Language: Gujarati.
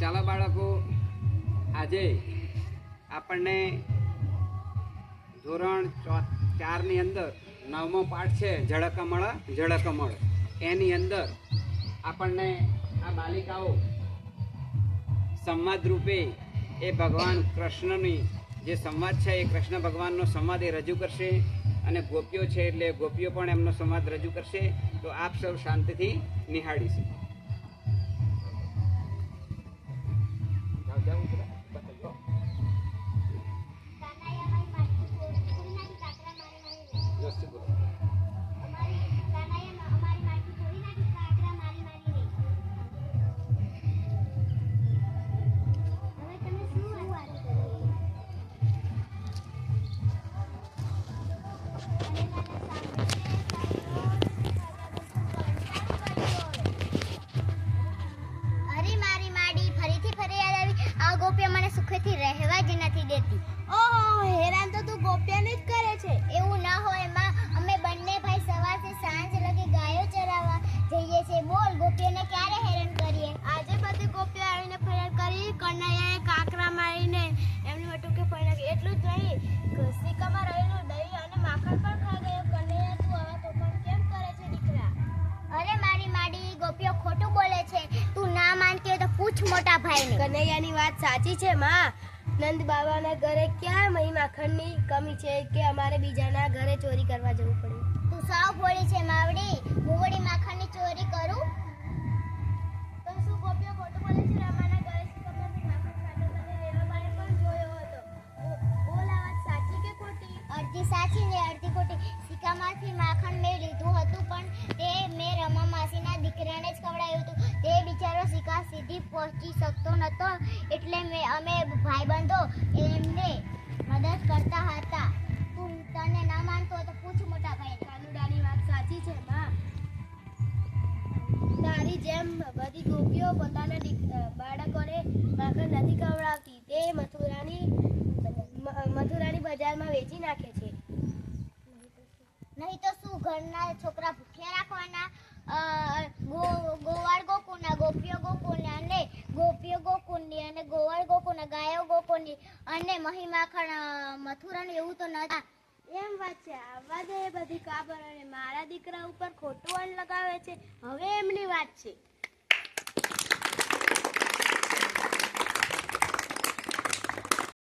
ચાલો બાળકો, આજે આપણને ધોરણ ચારની અંદર નવમો પાઠ છે જળકમળ જળકમળ એની અંદર આપણને આ બાલિકાઓ સંવાદ રૂપે એ ભગવાન કૃષ્ણની જે સંવાદ છે, એ કૃષ્ણ ભગવાનનો સંવાદ એ રજૂ કરશે અને ગોપીઓ છે એટલે ગોપીઓ પણ એમનો સંવાદ રજૂ કરશે. તો આપ સૌ શાંતિથી નિહાળીશું. વ્યવસ્થિત બોલો. ગોપીઓ મને સુખેથી રહેવા જ નથી દેતી ઓહો, હેરાન તો તું ગોપિયાને જ મોટા ભાઈને. કનૈયાની વાત સાચી છે માં. નંદ બાબાના ઘરે ક્યાં મહી માખણની કમી છે કે અમારે બીજાના ઘરે ચોરી કરવા જવું પડે? તું સાવ ભોળી છે માવડી. હું વળી માખણની ચોરી કરું? તો શું ગોપીઓ ખોટું બોલે છે? રમાના ઘરે સિક્કામાંથી માખણ ખાતો તને રેવાબાને પણ જોયો હતો. બોલ આ વાત સાચી કે ખોટી? અડધી સાચી ને અડધી ખોટી. સિક્કામાંથી માખણ મેં લીધું હતું પણ ભાઈબંધો એમને મદદ કરતા હતા. તું તને ના માનતો તો પૂછ મોટા ભાઈ. કાનુડાની વાત સાચી છે માં. તારી જેમ બધી ગોપીઓ પોતાના બાળકોને માખણ નથી ખવડાવતી. તે મથુરાની મથુરાની બજારમાં વેચી નાખે છે. નહીં તો શું ઘરના છોકરા ભૂખ્યા રાખવાના? ગોકુળની અને મહિમાખણ મથુરાનું એવું તો નતા એમ વાત છે. આવા દે બધી કાબર અને મારા દીકરા ઉપર ખોટું અન લગાવે છે. હવે એમની વાત છે.